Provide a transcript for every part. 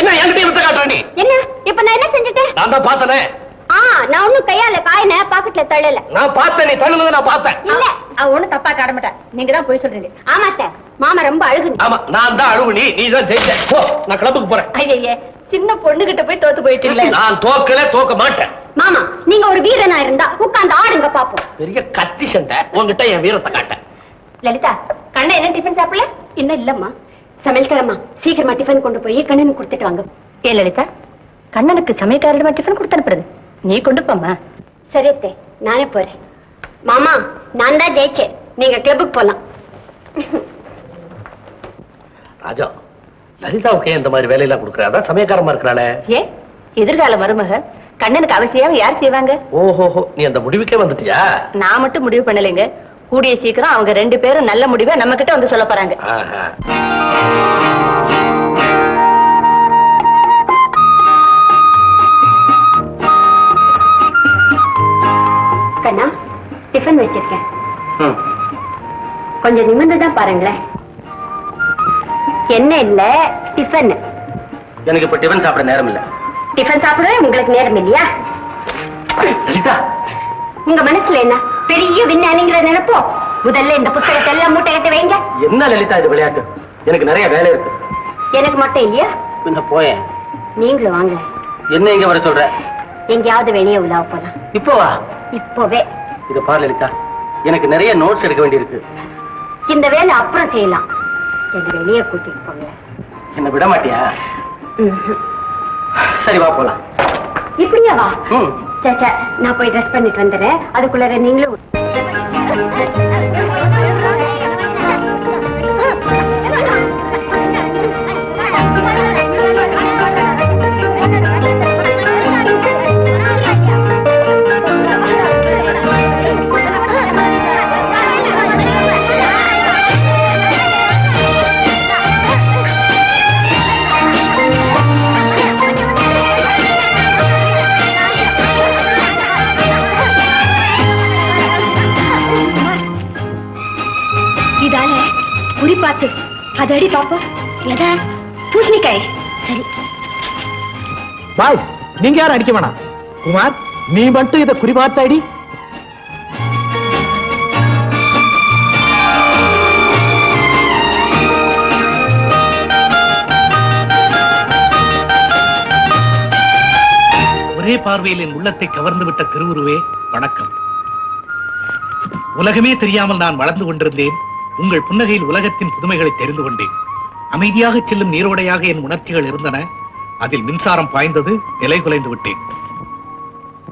என்ன என்கிட்ட வித்த காட்டுற நீ? என்ன? இப்ப நான் என்ன செஞ்சுட்டேன்? நான் தான் பார்த்தனே. ஆ நான் ஒண்ணும் கையால காயின பாக்கெட்ல தள்ளல. நான் பார்த்தேன் நீ தள்ளுனதை நான் பார்த்தேன். இல்ல. அவ ஒண்ணும் தப்பா காட மாட்டா நீங்க தான் போய் சொல்றீங்க. ஆமா சார் மாமா ரொம்ப அழுகுங்க ஆமா நான் தான் அழுவு நீ நீ தான் ஜெயிச்ச. போ நான் கிளப்புக்கு போறேன். ஐயே சின்ன பொண்ணு கிட்ட போய் தோத்து போயிட்டீங்களே. நான் தோக்கல தோக்க மாட்டேன். மாமா நீங்க ஒரு வீரனா இருந்தா உட்கார்ந்து ஆடுங்க பாப்போம். பெரிய கத்தி சண்டை. உன்கிட்ட என் வீரத்தை காட்டேன். லலிதா கண்ணா என்ன டிஃபன் சாப்பிடல? இன்னும் இல்லம்மா. சமையல்காரம்மா சீக்கிரமா டிஃபன் கொண்டு போய் கண்ணனுக்கு கொடுத்துட்டு வாங்க. ஏ லலிதா கண்ணனுக்கு சமையல்காரிடமா டிஃபன் கொடுத்து அனுப்புறது. நீ கொண்டு போமா சரி அத்தை. நானே போறேன். மாமா நான் தான் ஜெயிச்சேன். நீங்க கிளப்புக்கு போலாம். ராஜா லலிதாவுக்கு இந்த மாதிரி வேலையெல்லாம் கொடுக்குறா? அதான் சமயக்காரமா இருக்கிறாளே. ஏ எதிர்கால மருமக கண்ணனுக்கு அவசியம் யார் செய்வாங்க? ஓஹோஹோ நீ அந்த முடிவுக்கே வந்துட்டியா? நான் மட்டும் முடிவு பண்ணலைங்க. கூடிய சீக்கிரம் அவங்க ரெண்டு பேரும் நல்ல முடிவை நம்ம கிட்ட வந்து சொல்ல போறாங்க. கண்ணா டிஃபன் வச்சிருக்கேன். கொஞ்சம் நிமிர்ந்து தான் பாருங்களேன். என்ன இல்ல டிஃபன் எனக்கு இப்ப டிஃபன் சாப்பிட நேரம் இல்ல. டிஃபன் சாப்பிட உங்களுக்கு நேரம் இல்லையா? உங்க மனசுல என்ன? பெரிய விஞ்ஞானிங்கிற நினைப்போ? முதல்ல இந்த புத்தகத்தை எல்லாம் மூட்டை கட்டி வைங்க. என்ன லலிதா இது விளையாட்டு? எனக்கு நிறைய வேலை இருக்கு. எனக்கு மட்டும் இல்லையா? இந்த போயேன். நீங்களும் வாங்க. என்ன இங்க வர சொல்ற? எங்கேயாவது வெளியே உலாவ போலாம். இப்போ வா. இப்போவே. இத பாரு லலிதா எனக்கு நிறைய நோட்ஸ் எடுக்க வேண்டியிருக்கு. இந்த வேலை அப்புறம் செய்யலாம். சரி வெளியே கூட்டிட்டு போங்க. என்ன விட மாட்டியா. சரி வா போலாம். இப்படியா வா. நான் போய் ட்ரெஸ் பண்ணிட்டு வந்துடுறேன். அதுக்குள்ளார நீங்களும் அதடி பாப்போம் எதா பூசணிக்காய். சரி. பாய் நீங்க யாரும் அடிக்க வேணாம். குமார் நீ மட்டும் இதை குறிபார்த்து அடி ஒரே பார்வையில் என் உள்ளத்தை கவர்ந்து விட்ட திருவுருவே வணக்கம். உலகமே தெரியாமல் நான் வளர்ந்து கொண்டிருந்தேன். உங்கள் புன்னகையில் உலகத்தின் புதுமைகளை தெரிந்து கொண்டேன். அமைதியாக செல்லும் நீரோடையாக என் உணர்ச்சிகள் இருந்தன. அதில் மின்சாரம் பாய்ந்தது நிலை குலைந்து விட்டேன்.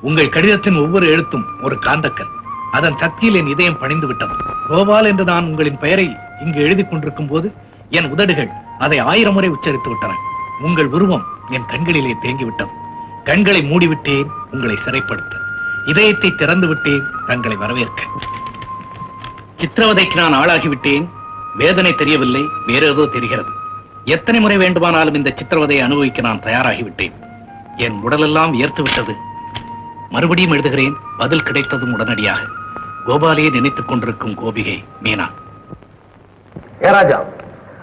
உங்கள் கடிதத்தின் ஒவ்வொரு எழுத்தும் ஒரு காந்தக்கல். அதன் சக்தியில் என் இதயம் பணிந்து விட்டது. கோபால் என்று நான் உங்களின் பெயரை இங்கு எழுதிக் கொண்டிருக்கும் போது என் உதடுகள் அதை ஆயிரம் முறை உச்சரித்து விட்டன. உங்கள் உருவம் என் கண்களிலே தேங்கிவிட்டது. கண்களை மூடிவிட்டேன் உங்களை சிறைப்படுத்த. இதயத்தை திறந்து விட்டேன் தங்களை வரவேற்க. சித்திரவதைக்கு நான் ஆளாகிவிட்டேன். வேதனை தெரியவில்லை வேற ஏதோ தெரிகிறது. எத்தனை முறை வேண்டுமானாலும் இந்த சித்திரவதையை அனுபவிக்க நான் தயாராகிவிட்டேன். என் உடலெல்லாம் வியர்த்து விட்டது மறுபடியும் எழுதுகிறேன் பதில் கிடைத்ததும் உடனடியாக. கோபாலையே நினைத்துக் கொண்டிருக்கும் கோபிகை மீனா. ஏ ராஜா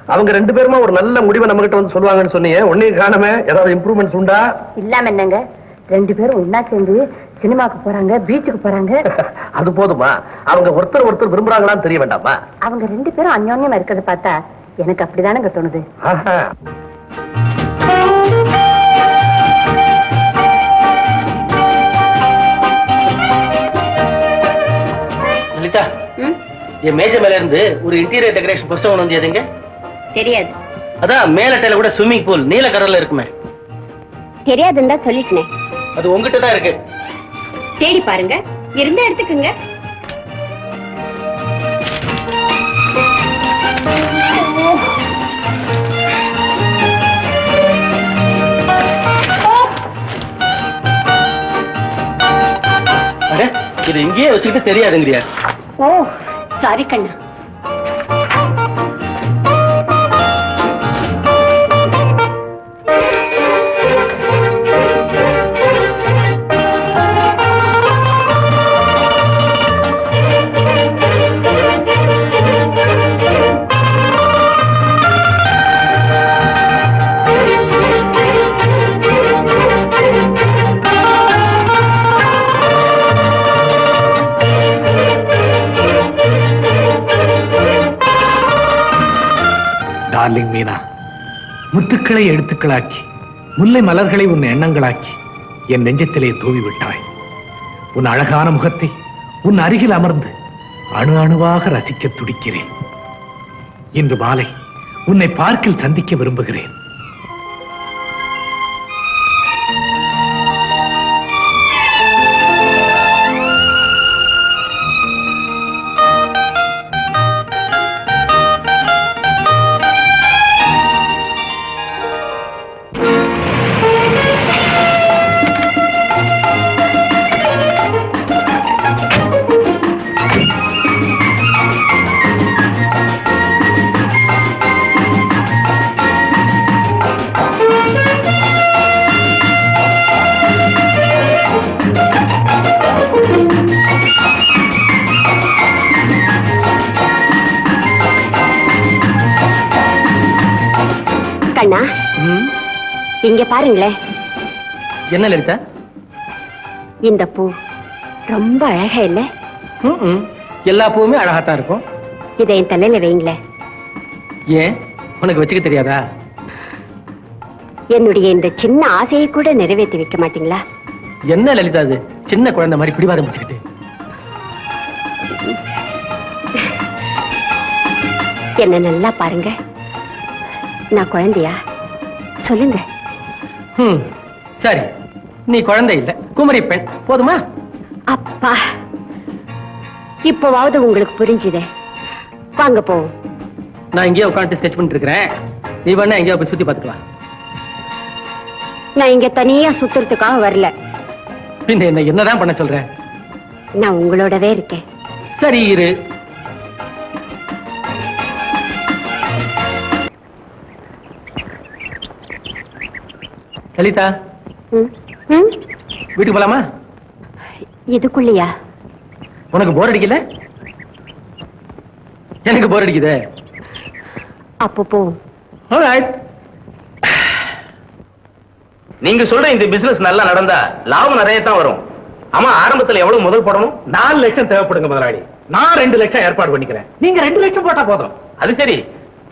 அவங்க ரெண்டு பேருமா ஒரு நல்ல முடிவை நம்ம கிட்ட வந்து சொல்லுவாங்கன்னு சொன்னீங்க. உன்னையும் காணமே ஏதாவது இம்ப்ரூவ்மெண்ட்ஸ் உண்டா? இல்லாம என்னங்க? ரெண்டு பேரும் ஒன்னா சேர்ந்து சினிமாக்கு போறாங்க பீச்சுக்கு போறாங்க. அது போதுமா? அவங்க ஒருத்தர் ஒருத்தர் விரும்புறாங்களான்னு தெரிய வேண்டாமா? அவங்க ரெண்டு பேரும் அந்யோன்யமா இருக்கிறத பார்த்தா எனக்கு அப்படிதானங்க தோணுது. லலிதா? என் மேஜை மேல இருந்து ஒரு இன்டீரியர் டெக்கரேஷன் புஸ்தகம் வந்து எதுங்க? தெரியாது. அதான் மேலட்டையில கூட ஸ்விம்மிங் பூல் நீல கடல்ல இருக்குமே. தெரியாதுன்னு தான் சொல்லிட்டேனே. அது உங்ககிட்ட தான் இருக்கு. தேடி பாருங்க. இருந்தா எடுத்துக்கோங்க. இது இங்கேயே வச்சுக்கிட்டு தெரியாதுங்கிறியா ஓ சாரி கண்ணா. முத்துக்களை எழுத்துக்களாக்கி முல்லை மலர்களை உன் எண்ணங்களாக்கி என் நெஞ்சத்திலே தூவி விட்டாய் உன் அழகான முகத்தை உன் அருகில் அமர்ந்து அணு அணுவாக ரசிக்க துடிக்கிறேன். இன்று மாலை உன்னை பார்க்கில் சந்திக்க விரும்புகிறேன். கண்ணா இங்க பாருங்களேன் என்ன லலிதா? இந்த பூ ரொம்ப அழகா இல்ல. எல்லா பூவுமே அழகாத்தான் இருக்கும். இதை என் தலையில வைங்களேன். ஏன்? உனக்கு வச்சுக்க தெரியாதா? என்னுடைய இந்த சின்ன ஆசையை கூட நிறைவேற்றி வைக்க மாட்டீங்களா? என்ன லலிதா அது? சின்ன குழந்தை மாதிரி பிடிவாதம் பிடிச்சுக்கிட்டு. என்ன நல்லா பாருங்க. நான் குழந்தையா? சொல்லுங்க. ம், சரி. நீ குழந்தை இல்ல. குமரி பெண். போதுமா? அப்பா இப்போவாவது உங்களுக்கு புரிஞ்சுதே. வாங்க போவோம். நான் இங்கேயே உட்காந்து ஸ்கெச் பண்ணிட்டு இருக்கிறேன் நீ வேணா எங்கேயோ போய் சுத்தி பார்த்துக்கலாம் நான் இங்க தனியா சுத்துறதுக்காக வரல. பின்ன என்ன என்னதான் பண்ண சொல்ற? நான் உங்களோடவே இருக்கேன். சரி இரு. லலிதா? வீட்டுக்கு போலாமா? இதுக்குள்ளயா உனக்கு போர் அடிக்கல? எனக்கு போர் அடிக்குதே. அப்போ. நீங்க சொல்ற இந்த பிசினஸ் நல்லா நடந்தா லாபம் நிறைய தான் வரும். ஆமா ஆரம்பத்துல எவ்வளவு முதல் போடணும்? நாலு லட்சம் தேவைப்படுங்க முதலாளி. நான் ரெண்டு லட்சம் ஏற்பாடு பண்ணிக்கிறேன். நீங்க ரெண்டு லட்சம் போட்டா போதும். அது சரி.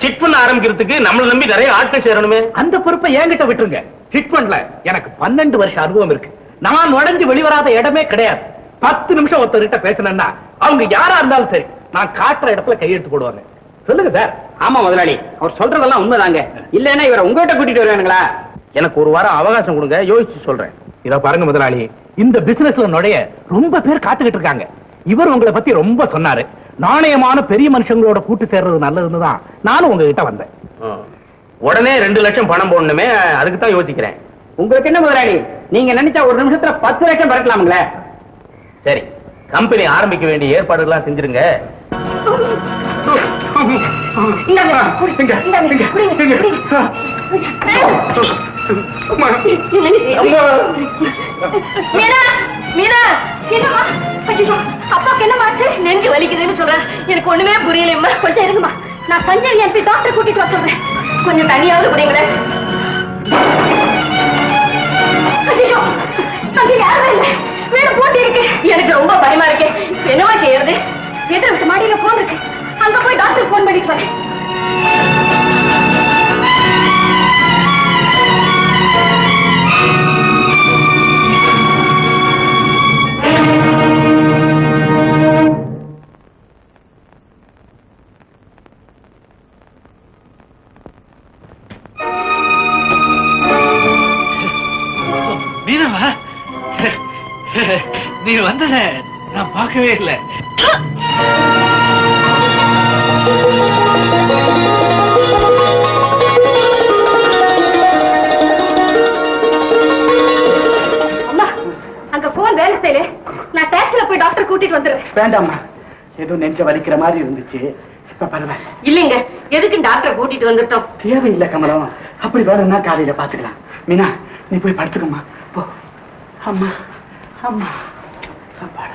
சிட் பண்ண ஆரம்பிக்கிறதுக்கு நம்மள நம்பி நிறைய ஆட்கள் சேரணுமே. அந்த பொறுப்பை என்கிட்ட விட்டுருங்க. பண்ணல எனக்கு பன்னெண்டு வருஷம் அனுபவம் இருக்கு. நான் உடஞ்சு வெளிவராத இடமே கிடையாது. பத்து நிமிஷம் ஒருத்தர்கிட்ட பேசினேன்னா அவங்க யாரா இருந்தாலும் சரி நான் காட்டுற இடத்துல கையெழுத்து போடுவாங்க. சொல்லுங்க சார். ஆமா முதலாளி. அவர் சொல்றதெல்லாம் உண்மைதாங்க. இல்லைன்னா இவரை உங்ககிட்ட கூட்டிட்டு வருவானுங்களா? எனக்கு ஒரு வாரம் அவகாசம் கொடுங்க யோசிச்சு சொல்றேன். இத பாருங்க முதலாளி இந்த பிசினஸ்ல நுழைய ரொம்ப பேர் காத்துக்கிட்டு இருக்காங்க. இவர் உங்களை பத்தி ரொம்ப சொன்னாரு. நாணயமான பெரிய மனுஷங்களோட கூட்டு சேர்றது நல்லதுன்னு தான் நானும் உங்ககிட்ட வந்தேன். உடனே ரெண்டு லட்சம் பணம் போடணுமே அதுக்கு தான் யோசிக்கிறேன். உங்களுக்கு என்ன முதலாளி? நீங்க நினைச்சா ஒரு நிமிஷத்துல பத்து லட்சம் பறக்கலாமுங்களே சரி கம்பெனி ஆரம்பிக்க வேண்டிய ஏற்பாடுகள்லாம் செஞ்சிருங்க. நெஞ்சு வலிக்குதுன்னு சொல்றேன் எனக்கு ஒண்ணுமே புரியலைம்மா. கொஞ்சம் இருங்கம்மா. நான் சஞ்சய் என் போய் டாக்டர் கூட்டிட்டு வர சொல்றேன். கொஞ்சம் தனியாவது புரியுங்களேன் ஐயோ இருக்கு. எனக்கு ரொம்ப பயமா இருக்கு. என்னவா செய்யறது? எதிர்த்து மாடியில போன் இருக்கு அங்க போய் டாக்டர் போன் பண்ணிட்டு வரேன். மீனவா? நீ வந்தத நான் பார்க்கவே இல்லை. அம்மா அங்க போன் வேலை செய்யல. நான் டாக்ஸில போய் டாக்டர் கூட்டிட்டு வந்துடுறேன். வேண்டாம்மா. ஏதோ நெஞ்ச வலிக்கிற மாதிரி இருந்துச்சு. இப்ப பரவாயில்ல. இல்லைங்க எதுக்கு டாக்டர் கூட்டிட்டு வந்துட்டோம்? தேவையில்லை கமலம். அப்படி வேணும்னா காலையில பாத்துக்கலாம் மீனா நீ போய் படுத்துக்கம்மா. போ அம்மா அம்மா அப்பாடா அப்பாடா